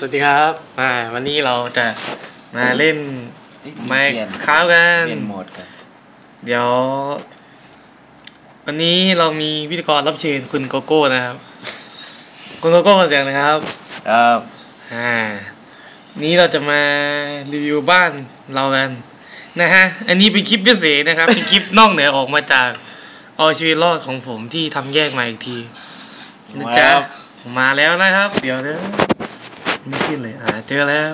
สวัสดีครับอ่าวันนี้เราจะมาเล่นเอ้ยไม้เปลี่ยนค้าวกัน เปลี่ยนโหมดกัน เดี๋ยว วันนี้เรามีพิธีกรรับเชิญคุณโกโก้นะครับ คุณโกโก้ขอเสียงนะครับ ครับอ่า นี้เราจะมารีวิวบ้านเรากัน นะฮะ อันนี้เป็นคลิปพิเศษนะครับ เป็นคลิปนอกเหนือออกมาจากเอาชีวิตรอดของผมที่ทำแยกมาอีกทีนะจ๊ะมาแล้วนะครับ เดี๋ยวนะ ไม่ขึ้นเลย อ่า เจอแล้ว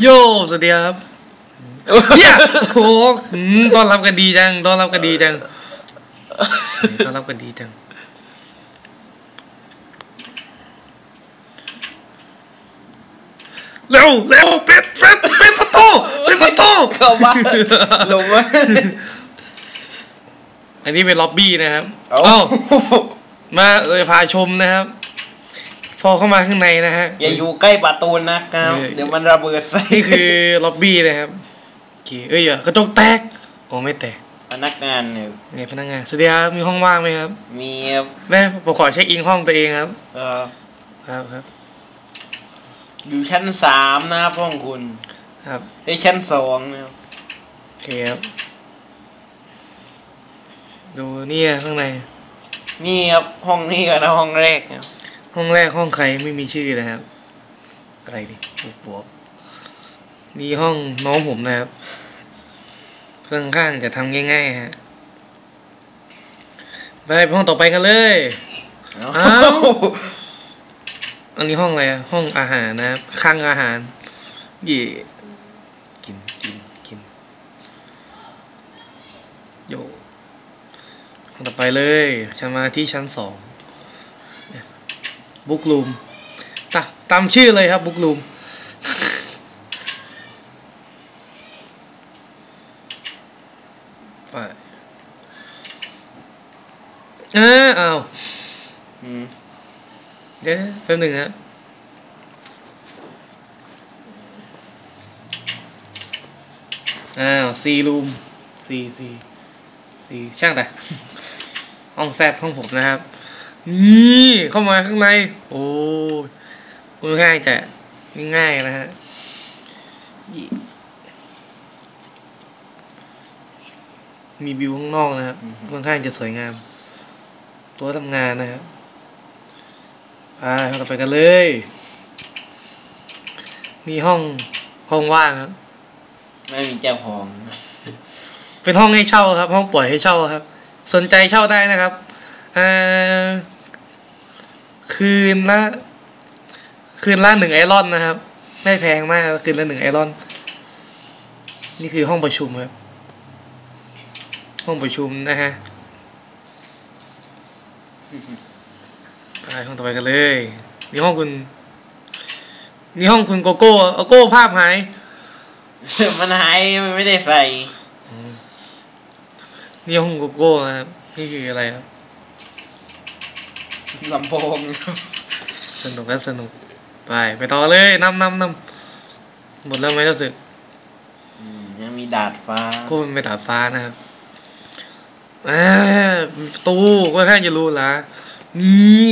โยสวัสดีครับเฮียโถอืมต้อนรับกันดีจังต้อนรับกันดีจังต้อนรับกันดีจัง เร็วเร็วเป็ดเป็ดเป็ดประตูเป็ดประตูเข้าบ้านลงมาอันนี้เป็นล็อบบี้นะครับเอ้าเอ้ามาเลยพาชมนะครับ พอเข้ามาข้างในนะฮะ อย่าอยู่ใกล้ประตูนะครับเออเดี๋ยวมันระเบิดใส่นี่คือล็อบบี้นะครับโอเคเอ้ยอย่ากระจกแตก โอ้ไม่แตกพนักงานเนี่ยเนี่ยพนักงานสวัสดีครับมีห้องว่างไหมครับ มีแม่ผมขอเช็คอินห้องตัวเองครับ เอ่อครับครับ อยู่ชั้นสามนะครับห้องคุณ ครับไอ้ยชั้นสองนะครับโอเคครับดูเนี่ยข้างใน นี่ครับห้องนี้ก่อนนะห้องแรกนะครับ ห้องแรกห้องใครไม่มีชื่อนะครับ อะไรดิบวกบวกนี่ห้องน้องผมนะครับเพื่อนข้างจะทำง่ายๆฮะไปไปห้องต่อไปกันเลยอ้าวอันนี้ห้องอะไรอะห้องอาหารนะครับข้างอาหารเย่กินกินกินโยห้องต่อไปเลยจะมาที่ชั้นสอง บุ๊กลูมตาตามชื่อเลยครับบุ๊กลูมไปอ้าอ้าวอืมเดี๋ยวแป๊บหนึ่งฮะอ้าวซีรูมซีซีซีช่างแต่ห้องแซดห้องผมนะครับ นี่เข้ามาข้างใน โอ้ยง่ายจะง่ายๆนะฮะนี่มีวิวข้างนอกนะครับค่อนข้างจะสวยงาม ตัวทำงานนะครับไปห้องต่อไปกันเลย มีห้องห้องว่างครับ ไม่มีเจ้าของนะเป็นห้องให้เช่าครับ ห้องปล่อยให้เช่าครับ สนใจเช่าได้นะครับอ่า คืนละคืนละหนึ่งไอรอนนะครับ ไม่แพงมากคืนละหนึ่งไอรอน นี่คือห้องประชุมครับ ห้องประชุมนะฮะไปห้องต่อไปกันเลยนี่ห้องคุณนี่ห้องคุณโกโก้โกโก้ภาพหายมันหายมันไม่ได้ใส่อืมนี่ห้องโกโก้นะครับนี่คืออะไรครับ ลำโพงครับสนุกและสนุก ไป ไปต่อเลยนำนำนำหมดแล้วไหมรู้สึกอืมยังมีดาดฟ้ากูเป็นไปตาดฟ้านะครับอ่าประตูก็แค่จะรู้ละนี่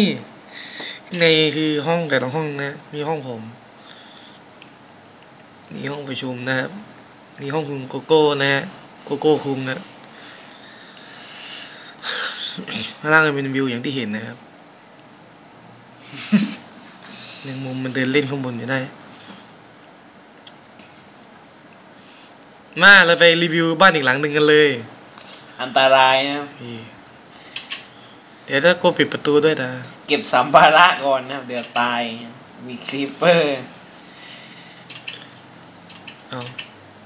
ข้างในคือห้องแต่ละห้องนะ มีห้องผมนี่ห้องประชุมนะครับนี่ห้องคุณโกโก้นะฮะโกโก้คุงนะข้างล่างจะเป็นวิวอย่างที่เห็นนะครับ แมงมุมมันเดินเล่นข้างบนอยู่ได้ มาเราไปรีวิวบ้านอีกหลังหนึ่งกันเลยอันตรายนะครับนี่เดี๋ยวถ้ากูปิดประตูด้วยนะเก็บสัมภาระก่อนนะครับเดี๋ยวตายมีครีปเปอร์ เอา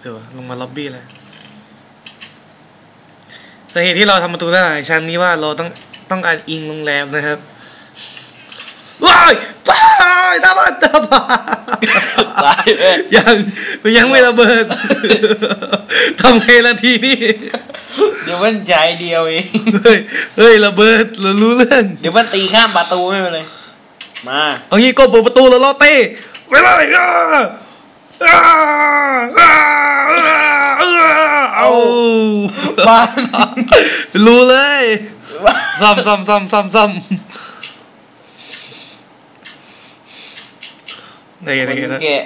เดี๋ยวลงมาล็อบบี้เลยสาเหตุที่เราทำประตูได้ชั้นนี้ว่าเราต้องต้องการอิงโรงแรมนะครับ ว้ายป้ายตาบ้าตาบ้าตายเลยยังมันยังไม่ระเบิดทำไงละทีนี้เดี๋ยวมันใจเดียวเองเฮ้ยเฮ้ยระเบิดเรารู้เรื่องเดี๋ยวมันตีข้ามประตูไม่เป็นไรมาเอางี้ก็เปิดประตูแล้วล้อเต้ไปเลยอะอ่าอ่าอ่าอ่าเอาบ้านรู้เลยซ่อมซ่อมซ่อมซ่อมซ่ อมได้ยังคไงนนะแกะ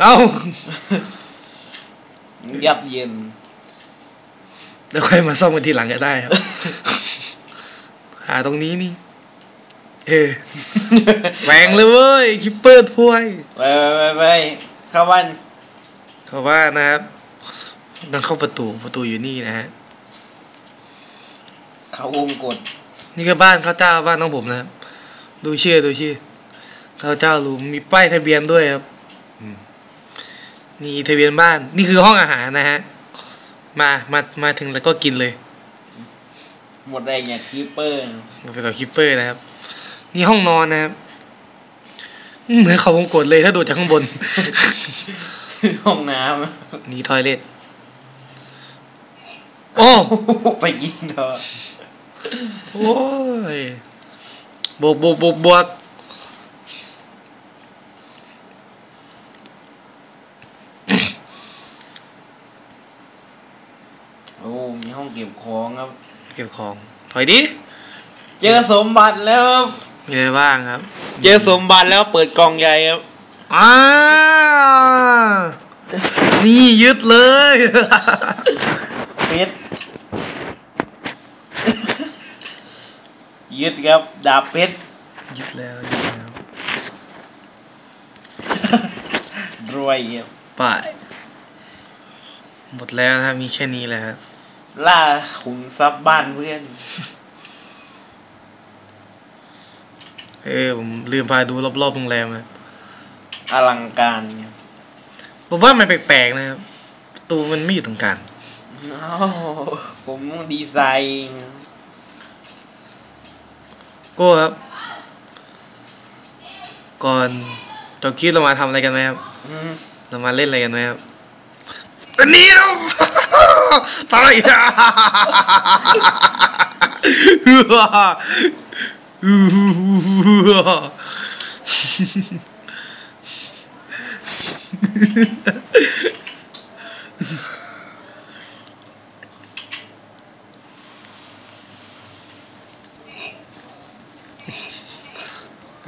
เอ้ายับเยินแล้วค่อยมาซ่อมกันทีหลังก็ได้ครับ หาตรงนี้นี่ เออแหวงเลยเว้ยคิปเปอร์ถ้วยไปไปไปไปเข้าบ้านเขาว่านะครับต้องเข้าประตูประตูอยู่นี่นะฮะเขาวงกดนี่ก็บ้านข้าวเจ้าบ้านน้องผมนะครับดูชื่อดูชื่อ ข้าวเจ้าลุงมีป้ายทะเบียนด้วยครับอืมนี่ทะเบียนบ้าน นี่คือห้องอาหารนะฮะ มามามาถึงแล้วก็กินเลย หมดแรงอย่างคีเปอร์มาไปกับคิปเปอร์นะครับ นี่ห้องนอนนะครับอืมเหมือนเขาวงกดเลยถ้าดูจากข้างบน ห้องน้นี่ทอยเล็ตโอ้ำไปกินเถอะโอ้ยบวกบวกบวกบวก โอ้ มีห้องเก็บของครับ เก็บของ ถอยดิ เจอสมบัติแล้วครับ มีอะไรบ้างครับ เจอสมบัติแล้วเปิดกล่องใหญ่ครับอ่านี่ยึดเลยเพชรยึดครับ ดาบเพชรยึดแล้วยึดแล้วรวยครับไปหมดแล้วนะครับมีแค่นี้แหละครับ ล่าขุนทรัพย์บ้านเพื่อน เออผมลืมพาดูรอบๆโรงแรมอะอลังการเนี่ยผมว่ามันแปลกๆนะครับประตูมันไม่อยู่ตรงกลางอ้าวผมดีไซน์โก้ครับ ก่อนจบคลิปเรามาทำอะไรกันไหมครับ อืมเรามาเล่นอะไรกันไหมครับ อันนี้เราตายอะ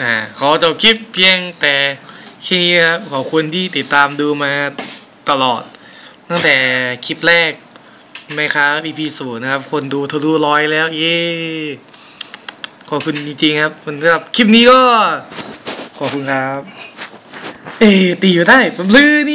อ่า ขอจบคลิปเพียงแต่แค่นี้ครับ ขอบคุณที่ติดตามดูมาตลอด ตั้งแต่คลิปแรกไหมครับ EP ศูนย์นะครับ คนดูทะลุร้อยแล้ว เย้ขอบคุณจริงๆครับสำหรับคลิปนี้ก็ ขอบคุณครับ เอตีอยู่ได้ผมลือนี่